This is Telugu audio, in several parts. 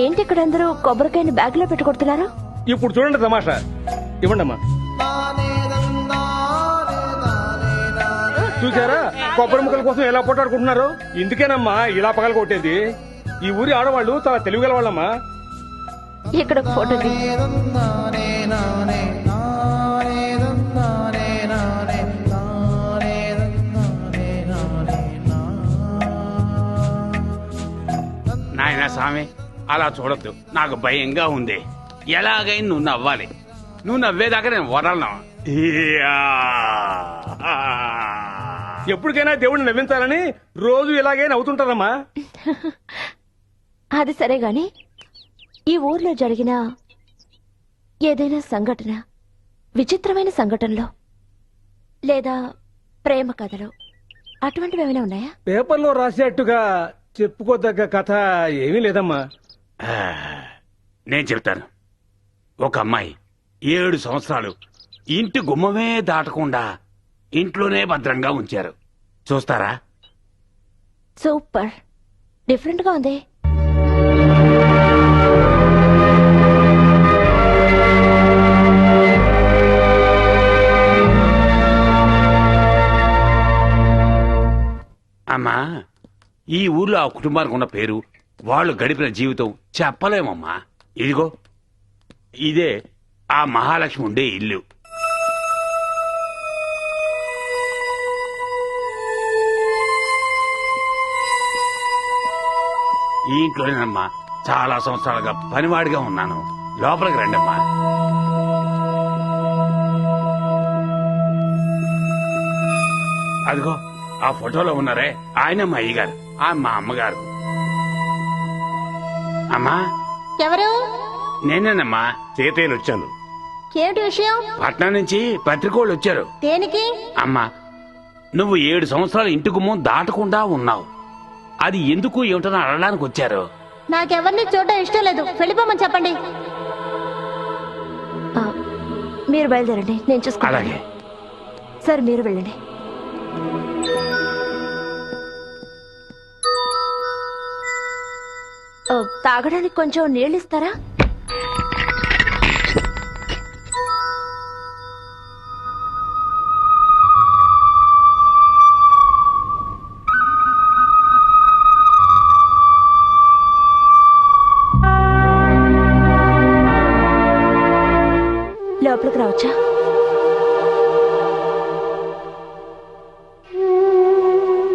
ఏంటి ఇక్కడ అందరూ కొబ్బరికాయని బ్యాగ్లో పెట్టి కొడుతున్నారు ఇప్పుడు చూడండి తమాషా. ఇవ్వండి అమ్మా చూసారా కొబ్బరి ముక్కల కోసం ఎలా పోటాడుకుంటున్నారు? ఇందుకేనమ్మా ఇలా పగల కొట్టేది. ఈ ఊరి ఆడవాళ్ళు చాలా తెలివిగల వాళ్ళమ్మా. ఇక్కడ ఒక ఫోటో తీ. నాయనా స్వామి అలా చూడొద్దు. నాకు భయంగా ఉంది. ఎలాగైనా నువ్వు నవ్వాలి. నువ్వు నవ్వేదాకా నేను వదలను ఇయ్యా. ఎప్పటికైనా దేవుడిని నవ్వించాలని రోజు ఇలాగే నవ్వుతుంటారమ్మా. అది సరే గాని ఈ ఊర్లో జరిగిన ఏదైనా సంఘటన విచిత్రమైన సంఘటనలో లేదా ప్రేమ కథలు అటువంటివి ఏమైనా ఉన్నాయా? పేపర్లో రాసేట్టుగా చెప్పుకోదగ్గ కథ ఏమీ లేదమ్మా. నేను చెప్తాను ఒక అమ్మాయి ఏడు సంవత్సరాలు ఇంటి గుమ్మమే దాటకుండా ఇంట్లోనే భద్రంగా ఉంచారు. చూస్తారా? సూపర్. డిఫరెంట్గా ఉంది. అమ్మా ఈ ఊర్లో ఆ కుటుంబానికి ఉన్న పేరు వాళ్ళు గడిపిన జీవితం చెప్పలేమమ్మా. ఇదిగో ఇదే ఆ మహాలక్ష్మి ఉండే ఇల్లు. ఈ ఇంట్లోనేనమ్మా చాలా సంవత్సరాలుగా పనివాడిగా ఉన్నాను. లోపలికి రండమ్మా. అదిగో ఆ ఫోటోలో ఉన్నారే ఆయనమ్మ మా అయ్యగారు ఆ మా అమ్మగారు. అమ్మా. ఎవరు? నేనేనమ్మా. చేతేలు వచ్చాను ఏమిటి విషయం? పట్నం నుంచి పత్రికోళ్ళు వచ్చారు దేనికి? అమ్మా నువ్వు ఏడు సంవత్సరాలు ఇంటి గుమ్మం దాటకుండా ఉన్నావు. అది ఎందుకు ఏమిటని అడగడానికి వచ్చారు? నాకెవరిని చూడడం ఇష్టం లేదు. వెళ్ళిపోమని చెప్పండి. ఆ, మీరు బయలుదేరండి. నేను చూసుకుంటాను. అలాగే. సరే మీరు వెళ్ళండి. తాగడానికి కొంచెం నీళ్ళు ఇస్తారా లోపలికి రావచ్చా?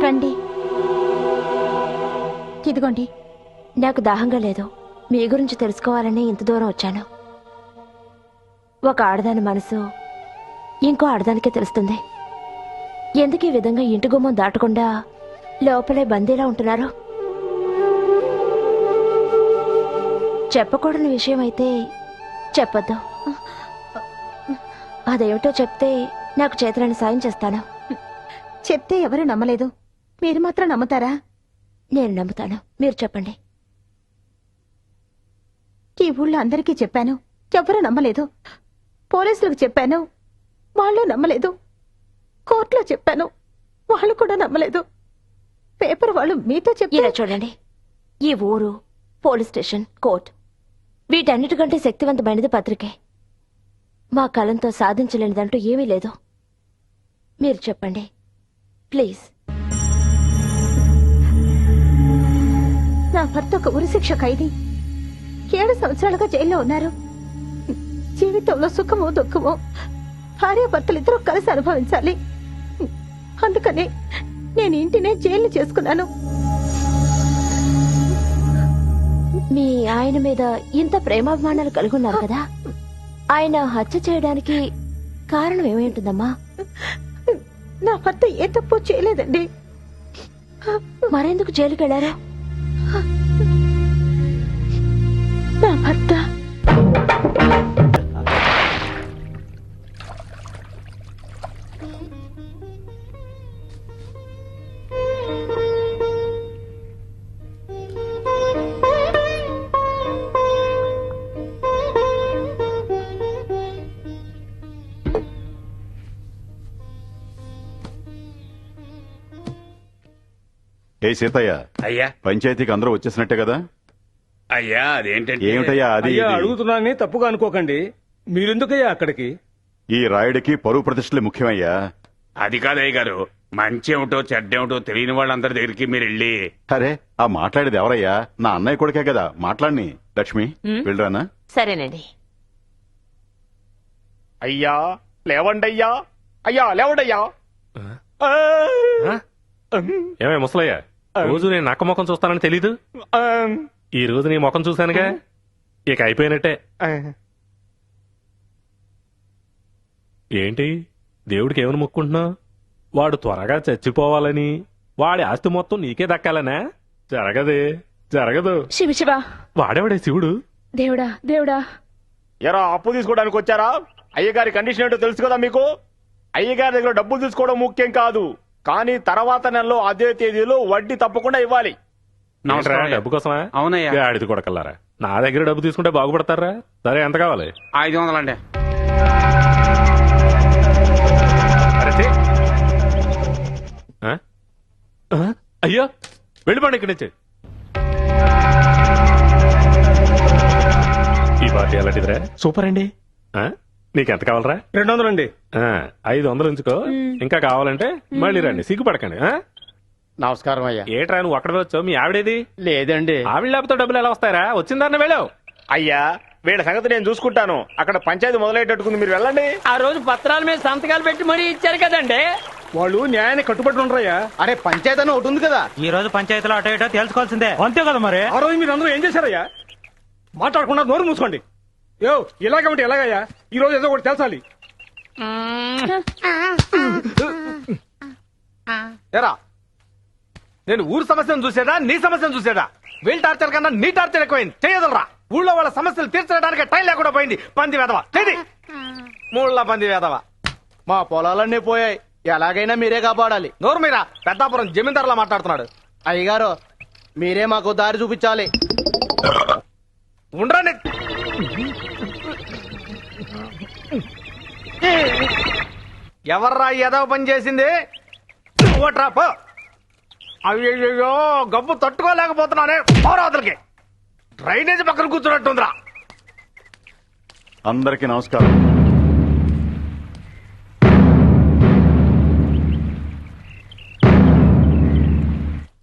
రండి. ఇదిగోండి. నాకు దాహంగా లేదు. మీ గురించి తెలుసుకోవాలని ఇంత దూరం వచ్చాను. ఒక ఆడదాని మనసు ఇంకో ఆడదానికే తెలుస్తుంది. ఎందుకు ఈ విధంగా ఇంటి గుమ్మం దాటకుండా లోపలే బందీలా ఉంటున్నారు? చెప్పకూడని విషయం అయితే చెప్పొద్దు. అదేమిటో చెప్తే నాకు చేతులని సాయం చేస్తాను. చెప్తే ఎవరు నమ్మలేదు? మీరు మాత్రం నమ్ముతారా? నేను నమ్ముతాను. మీరు చెప్పండి. ఈ ఊళ్ళో అందరికీ చెప్పాను. ఎవరు నమ్మలేదు. పోలీసులకు చెప్పాను. వాళ్ళు నమ్మలేదు. కోర్టులో చెప్పాను. వాళ్ళు కూడా నమ్మలేదు. పేపర్ వాళ్ళు మీతో ఇలా చెప్పారు చూడండి. ఈ ఊరు పోలీస్ స్టేషన్ కోర్ట్ వీటన్నిటికంటే శక్తివంతమైనది పత్రికే. మా కలంతో సాధించలేనిదంటూ ఏమీ లేదు. మీరు చెప్పండి. ప్లీజ్. నా భర్త ఒక ఉరిశిక్ష ఖైదీ. ఏడు సంవత్సరాలుగా జైల్లో ఉన్నారు. జీవితంలో సుఖమో దుఃఖమో భార్య భర్తలు ఇద్దరు కలిసి అనుభవించాలి. అందుకని నేను ఇంటినే జైలు చేసుకున్నాను. మీ ఆయన మీద ఇంత ప్రేమాభిమానాలు కలిగి ఉన్నారు కదా? ఆయన హత్య చేయడానికి కారణం ఏమేంటుందమ్మా? నా భర్త ఏ తప్పు చేయలేదండి. మరెందుకు జైలుకెళ్ళారు? నా భర్త ఏ సీతయ్య? అయ్యా. పంచాయతీకి అందరూ వచ్చేసినట్టే కదా? అయ్యా అదేంటంటే ఏమిటయ్యా అది అయ్యా ఇది? అడుగుతున్నానని తప్పుగా అనుకోకండి. మీరెందుకయ్యా అక్కడికి? ఈ రాయుడికి పరువు ప్రతిష్టలే ముఖ్యమయ్యా. అది కాదయ్య గారు. మంచి ఏమిటో చెడ్డేమిటో తెలియని వాళ్ళందరి దగ్గరికి మీరు వెళ్ళి అరే ఆ మాట్లాడేది ఎవరయ్యా? నా అన్నయ్య కొడుకే కదా. మాట్లాడిని. లక్ష్మి వెళ్ళరానా? సరేనండి. అయ్యా లేవండయ్యా. అయ్యా లేవండయ్యా. ఏమే ముసలయ్య? రోజు నేను నక్క ముఖం చూస్తానని తెలీదు? ఈ రోజు నీ ముఖం చూశానుగా? ఇక అయిపోయినట్టే. ఏంటి? దేవుడికి ఏమని మొక్కుంటున్నావు? వాడు త్వరగా చచ్చిపోవాలని వాడి ఆస్తి మొత్తం నీకే దక్కాలనా? జరగదే జరగదు. శివ శివ. వాడేవాడే శివుడు? దేవుడా దేవుడా. ఎరా అప్పు తీసుకోవడానికి వచ్చారా? అయ్యగారి కండిషన్ ఏంటో తెలుసు కదా మీకు? అయ్యగారి దగ్గర డబ్బులు తీసుకోవడం ముఖ్యం కాదు. కానీ తర్వాత నెలలో అదే తేదీలో వడ్డీ తప్పకుండా ఇవ్వాలి. నమస్కారం డబ్బు కోసమా? అవునయ్యా. గాడిది కొడకల్లారా? నా దగ్గర డబ్బు తీసుకుంటే బాగుపడతారా? సరే ఎంత కావాలి? ఐదు. ఆ? ఆ? అయ్యో వెళ్ళిపోండి ఇక్కడి నుంచి. ఈ పార్టీ ఎలాంటిదిరా? సూపర్ అండి. ఆ? నీకెంత కావాలరా? రెండు వందలండి ఆ, ఐదు వందలు ఉంచుకో. ఇంకా కావాలంటే మళ్ళీ రండి. సిగ్గుపడకండి? నమస్కారం అయ్యా. ఏట్రా నువ్వు అక్కడ వచ్చావు? మీ ఆవిడేది? లేదండి. ఆవిడ లేకపోతే డబ్బులు ఎలా వస్తారా వచ్చిందన్న వెళ్ళావు? అయ్యా వీళ్ళ సంగతి నేను చూసుకుంటాను. అక్కడ పంచాయతీ మొదలయ్యేటట్టుకుంది మీరు వెళ్ళండి. ఆ రోజు పత్రాల మీద సంతకాలు పెట్టి మరీ ఇచ్చారు కదండి. వాళ్ళు న్యాయానికి కట్టుబడి ఉండరయ్యా. అరే పంచాయతీ అని ఒకటి ఉంది కదా. ఈ రోజు పంచాయతీలో అటో ఇటో తేల్చుకోవాల్సిందే. అంతే కదా మరి? ఆ రోజు మీరు అందరూ ఏం చేశారయ్యా? మాట్లాడకుండా నోరు మూసుకోండి. యో ఇలాగే ఉంటే ఎలాగయ్యా? ఈ రోజు ఏదో ఒకటి తెలుసాలి ఎరా నేను ఊరు సమస్యను చూసేదా నీ సమస్యను చూసేదా? వీళ్ళ టార్చర్ కన్నా నీ టార్చర్ ఎక్కువైంది. చేయదులరా. ఊళ్ళో వాళ్ళ సమస్యలు తీర్చడానికి టైం లేకుండా పోయింది. పంది వేదవా చేది మూళ్ళ పంది వేదవా మా పొలాలన్నీ పోయాయి. ఎలాగైనా మీరే కాపాడాలి. నోరు మీరా. పెద్దాపురం జమీందారులా మాట్లాడుతున్నాడు. అయ్యగారు మీరే మాకు దారి చూపించాలి. ఉండరాని ఎవర్రా ఏదో పని చేసింది? ఓట్రా పో. అయ్యయ్యో గబ్బు తట్టుకోలేకపోతున్నానే పోరాదులకి. డ్రైనేజ్ పక్కన కూర్చున్నట్టుందిరా. అందరికీ నమస్కారం.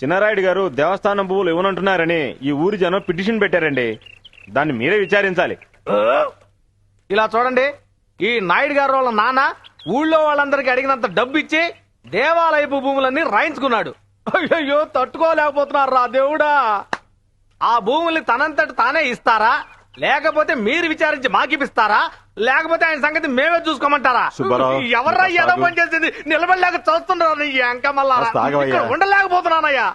చిన్నారాయుడు గారు దేవస్థానం పువ్వులు ఇవ్వనంటున్నారని ఈ ఊరి జనం పిటిషన్ పెట్టారండి. దాన్ని మీరే విచారించాలి. ఇలా చూడండి ఈ నాయుడు గారు వాళ్ళ నాన్న ఊళ్ళో వాళ్ళందరికీ అడిగినంత డబ్బు ఇచ్చి దేవాలయపు భూములన్నీ రాయించుకున్నాడు. అయ్యయ్యో తట్టుకోలేకపోతున్నారు రా దేవుడా? ఆ భూముల్ని తనంతట తానే ఇస్తారా? లేకపోతే మీరు విచారించి మాకిపిస్తారా? లేకపోతే ఆయన సంగతి మేమే చూసుకోమంటారా? సుబ్బారావు, ఎవర్రా ఏదో. పని చేసింది నిలబడలేక చూస్తున్నారు కాస్త ఆగవయ్యా. ఉండలేకపోతున్నానయ్యా.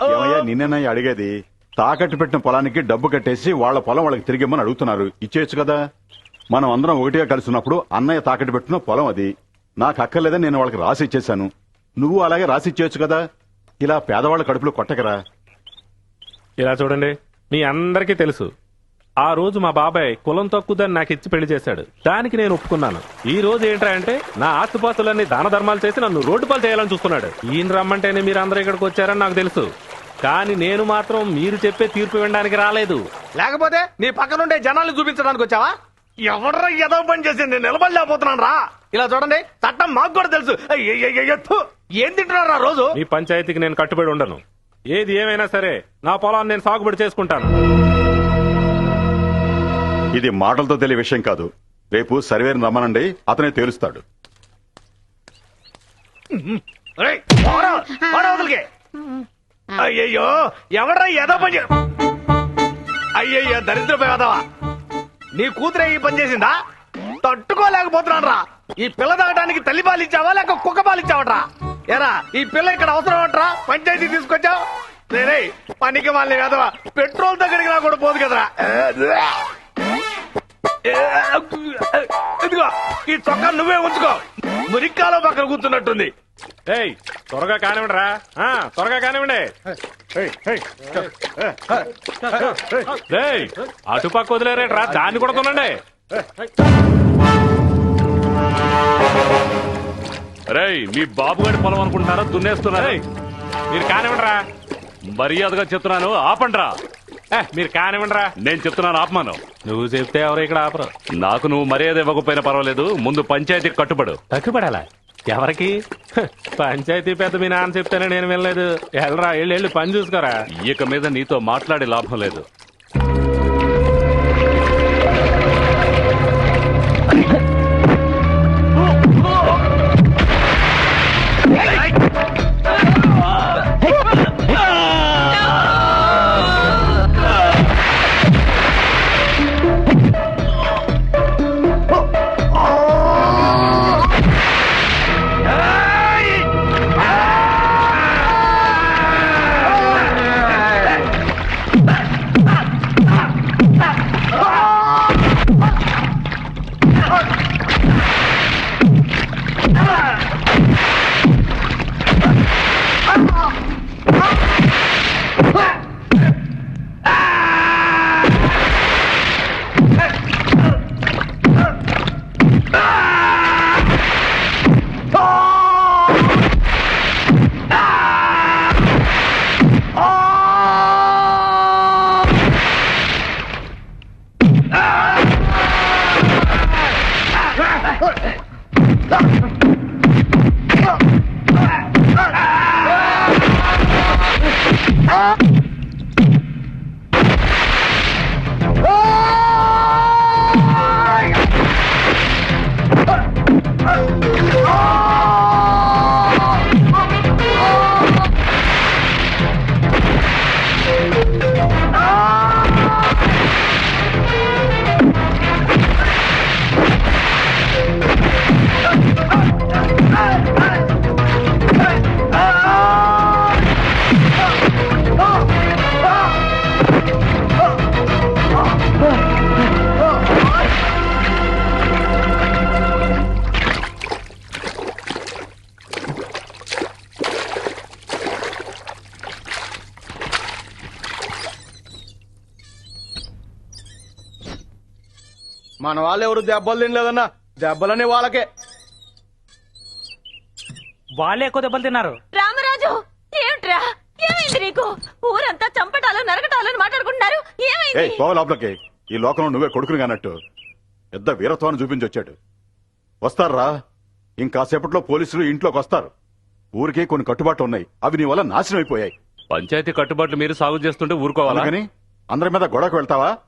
ఏమయ్యా నిన్నేనయ్యా అడిగేది తాకట్టు పెట్టిన పొలానికి డబ్బు కట్టేసి వాళ్ళ పొలం వాళ్ళకి తిరిగిమ్మని అడుగుతున్నారు. ఇచ్చేయచ్చు కదా? మనం అందరం ఒకటిగా కలిసి ఉన్నప్పుడు అన్నయ్య తాకట్టు పెట్టిన పొలం అది. నాకు అక్కర్లేదని నేను వాళ్ళకి రాసి ఇచ్చేశాను. నువ్వు అలాగే రాసి ఇచ్చేయచ్చు కదా? ఇలా పేదవాళ్ళ కడుపులో కొట్టకరా? ఇలా చూడండి మీ అందరికీ తెలుసు. ఆ రోజు మా బాబాయ్ కులం తక్కువదని నాకు ఇచ్చి పెళ్ళి చేశాడు. దానికి నేను ఒప్పుకున్నాను. ఈ రోజు ఏంట్రా అంటే నా ఆస్తిపాస్తులన్నీ దాన ధర్మాలు చేసి నన్ను రోడ్డు పాలు చేయాలని చూస్తున్నాడు. ఈయన రమ్మంటేనే మీరు అందరూ ఇక్కడికి వచ్చారని నాకు తెలుసు. కానీ నేను మాత్రం మీరు చెప్పే తీర్పు వినడానికి రాలేదు. లేకపోతే నీ పక్కనుండే జనాల్ని చూపించడానికి వచ్చావా? ఎవడ్రా ఏదో పని చేసింది? నిలబడలేకపోతున్నాను రా ఇలా చూడండి చట్టం మాకు కూడా తెలుసు. అయ్యయ్యయ్యయ్య, థు. ఏం తింటున్నారా రోజు? మీ పంచాయతీకి నేను కట్టుబడి ఉండను. ఏది ఏమైనా సరే నా పొలాన్ని నేను సాగుబడి చేసుకుంటాను. ఇది మాటలతో తెలియ విషయం కాదు. రేపు సర్వేని రమ్మనండి అతనే తేలుస్తాడు. రేయ్, పోరా. అయ్యయ్యో ఎవడ్రా ఏదో పని చే- అయ్యయ్యో దరిద్ర పేదవా నీ కూతురే ఈ పని చేసిందా? తట్టుకోలేకపోతున్నాను రా ఈ పిల్ల తాగడానికి తల్లి పాలు ఇచ్చావా లేక కుక్క పాలు ఇచ్చావట్రా ఎరా ఈ పిల్ల ఇక్కడ అవసరం అంటరా పంచాయతీ తీసుకొచ్చావు రే పనికి వాళ్ళని వేదవా పెట్రోల్ దగ్గరికి రా కూడా పోదు కదరా ఇదిగో ఈ చొక్కా నువ్వే ఉంచుకో మురిక్కాలో పక్కన కూర్చున్నట్టుంది ఏయ్ త్వరగా కానివ్వండిరా ఆ, త్వరగా కానివ్వండి ఏయ్, అటుపక్క వదిలేరేట్రా దాన్ని కూడా తినండి రేయ్ మీ బాబు గారి పొలం అనుకుంటున్నారా? దున్నేస్తున్నారా. మీరు కానివ్వండిరా. మర్యాదగా చెప్తున్నాను ఆపండ్రా. మీరు కానివ్వండిరా. నేను చెప్తున్నాను ఆపమాను. నువ్వు చెప్తే ఎవరు ఇక్కడ ఆపరు. నాకు నువ్వు మర్యాద ఇవ్వకపోయినా పర్వాలేదు ముందు పంచాయతీకి కట్టుబడు. తక్కుపడాలా ఎవరికి? పంచాయతీ పెద్ద మీ నాన్న చెప్తేనే నేను వినలేదు. వెళ్ళరా వెళ్ళి వెళ్ళి పని చూసుకోరా. ఇక మీద నీతో మాట్లాడే లాభం లేదు. మన వాళ్ళు ఎవరు దెబ్బలు తినలేదన్నా? దెబ్బలన్నీ వాళ్ళకే. వాళ్ళే ఎక్కువ దెబ్బలు తిన్నారు. రామరాజు ఏమిట్రా? ఏమైంది నీకు? ఊరంతా చంపటాలు నరకటాలు మాట్లాడుకుంటున్నారు. ఏ ఏమైంది పోవ లోపలికి. ఈ లోకంలో నువ్వే కొడుకుని కానట్టు. పెద్ద వీరత్వాన్ని చూపించి వచ్చాడు. వస్తారా? ఇంకాసేపట్లో పోలీసులు ఇంట్లోకి వస్తారు. ఊరికే కొన్ని కట్టుబాట్లు ఉన్నాయి. అవి నీ వల్ల నాశనం అయిపోయాయి. పంచాయతీ కట్టుబాట్లు మీరు సాగు చేస్తుంటే ఊరుకోవాలా? అందుకని అందరి మీద గొడవకు వెళ్తావా?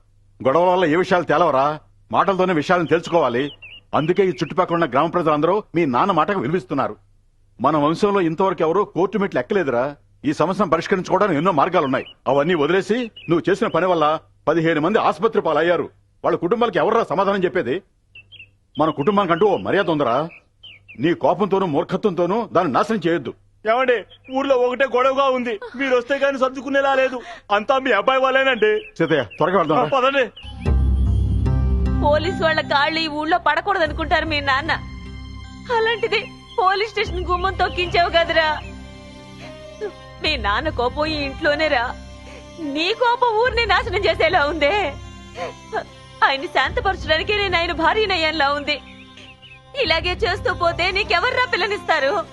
గొడవల వల్ల ఏ విషయాలు తేలవరా? మాటలతోనే విషయాలను తెలుసుకోవాలి. అందుకే ఈ చుట్టుపక్కల ఉన్న గ్రామ ప్రజలందరూ మీ నాన్న మాటకు విలువిస్తున్నారు. మన వంశంలో ఇంతవరకు ఎవరు కోర్టు మెట్లు ఎక్కలేదురా. ఈ సమస్యను పరిష్కరించుకోవడానికి ఎన్నో మార్గాలున్నాయి. అవన్నీ వదిలేసి నువ్వు చేసిన పని వల్ల పదిహేను మంది ఆసుపత్రి పాలయ్యారు. వాళ్ళ కుటుంబాలకు ఎవర్రా సమాధానం చెప్పేది? మన కుటుంబానికంటూ ఓ మర్యాద ఉందరా. నీ కోపంతోనూ మూర్ఖత్వంతోనూ దాన్ని నాశనం చేయొద్దు. ఏమండి ఊర్లో ఒకటే గొడవగా ఉంది. మీరు వస్తే గాని సర్దుకునేలా లేదు. అంతా మీ అబ్బాయి వాళ్ళేనండి సీతయ్య త్వరగా వెళ్దాం. పదండి. పోలీసు వాళ్ళ కాళ్ళు ఈ ఊళ్ళో పడకూడదు అనుకుంటారు మీ నాన్న. అలాంటిది పోలీస్ స్టేషన్ గుమ్మం తొక్కించావు కదరా. మీ నాన్న కోపం ఈ ఇంట్లోనేరా నీ కోపం ఊరిని నాశనం చేసేలా ఉందే. ఆయన్ని శాంతపరచడానికి నేను ఆయన భార్యనయ్యేలా ఉంది. ఇలాగే చేస్తూ పోతే నీకెవర్రా పిల్లనిస్తారు?